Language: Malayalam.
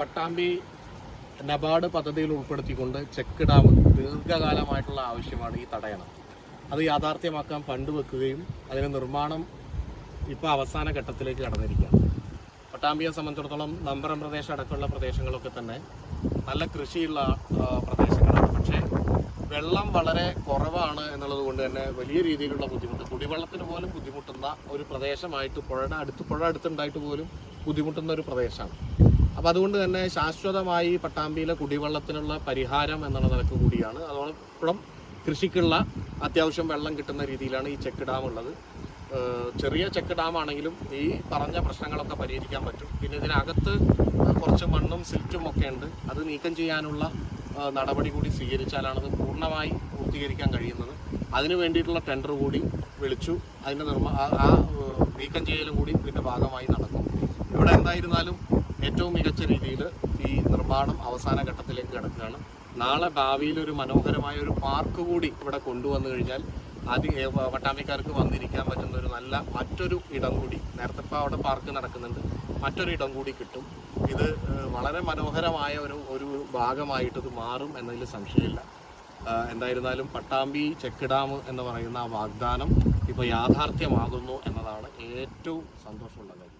പട്ടാമ്പി നബാർഡ് പദ്ധതിയിൽ ഉൾപ്പെടുത്തിക്കൊണ്ട് ചെക്ക് ഡാം ദീർഘകാലമായിട്ടുള്ള ആവശ്യമാണ് ഈ തടയണം. അത് യാഥാർത്ഥ്യമാക്കാൻ ഫണ്ട് വെക്കുകയും അതിന് നിർമ്മാണം ഇപ്പോൾ അവസാന ഘട്ടത്തിലേക്ക് കടന്നിരിക്കുകയാണ്. പട്ടാമ്പിയെ സംബന്ധിച്ചിടത്തോളം നമ്പറം പ്രദേശം അടക്കമുള്ള പ്രദേശങ്ങളൊക്കെ തന്നെ നല്ല കൃഷിയുള്ള പ്രദേശങ്ങളാണ്. പക്ഷേ വെള്ളം വളരെ കുറവാണ് എന്നുള്ളത് കൊണ്ട് തന്നെ വലിയ രീതിയിലുള്ള ബുദ്ധിമുട്ട് കുടിവെള്ളത്തിന് പോലും ബുദ്ധിമുട്ടുന്ന ഒരു പ്രദേശമായിട്ട് പുഴയുടെ അടുത്ത് പുഴ അടുത്തുണ്ടായിട്ട് പോലും ബുദ്ധിമുട്ടുന്ന ഒരു പ്രദേശമാണ്. അപ്പോൾ അതുകൊണ്ട് തന്നെ ശാശ്വതമായി പട്ടാമ്പിയിലെ കുടിവെള്ളത്തിനുള്ള പരിഹാരം എന്നുള്ള നിലയ്ക്ക് കൂടിയാണ്. അതോടൊപ്പം കൃഷിക്കുള്ള അത്യാവശ്യം വെള്ളം കിട്ടുന്ന രീതിയിലാണ് ഈ ചെക്ക് ഡാം ഉള്ളത്. ചെറിയ ചെക്ക് ഡാം ആണെങ്കിലും ഈ പറഞ്ഞ പ്രശ്നങ്ങളൊക്കെ പരിഹരിക്കാൻ പറ്റും. പിന്നെ ഇതിനകത്ത് കുറച്ച് മണ്ണും സിൽറ്റും ഒക്കെ ഉണ്ട്. അത് നീക്കം ചെയ്യാനുള്ള നടപടി കൂടി സ്വീകരിച്ചാലാണ് അത് പൂർണമായി പൂർത്തീകരിക്കാൻ കഴിയുന്നത്. അതിനു വേണ്ടിയിട്ടുള്ള ടെൻഡർ കൂടി വിളിച്ചു. അതിന്റെ നിർമ്മാ ആ നീക്കം ചെയ്യലും കൂടി ഇതിന്റെ ഭാഗമായി നടക്കും. ഇവിടെ എന്തായിരുന്നാലും ഏറ്റവും മികച്ച രീതിയിൽ ഈ നിർമ്മാണം അവസാന ഘട്ടത്തിലേക്ക് കിടക്കുകയാണ്. നാളെ ഭാവിയിൽ ഒരു മനോഹരമായ ഒരു പാർക്ക് കൂടി ഇവിടെ കൊണ്ടുവന്നു കഴിഞ്ഞാൽ അതി വട്ടാമിക്കാർക്ക് വന്നിരിക്കാൻ പറ്റുന്ന ഒരു നല്ല മറ്റൊരു ഇടം കൂടി. നേരത്തെ ഇപ്പോൾ അവിടെ പാർക്ക് നടക്കുന്നുണ്ട്. മറ്റൊരു ഇടം കൂടി കിട്ടും. ഇത് വളരെ മനോഹരമായ ഒരു ഒരു ഭാഗമായിട്ട് ഇത് മാറും എന്നതിൽ സംശയമില്ല. എന്തായിരുന്നാലും പട്ടാമ്പി ചെക്ക് ഡാം എന്ന് പറയുന്ന ആ വാഗ്ദാനം ഇപ്പോൾ യാഥാർത്ഥ്യമാകുന്നു എന്നതാണ് ഏറ്റവും സന്തോഷമുള്ള കാര്യം.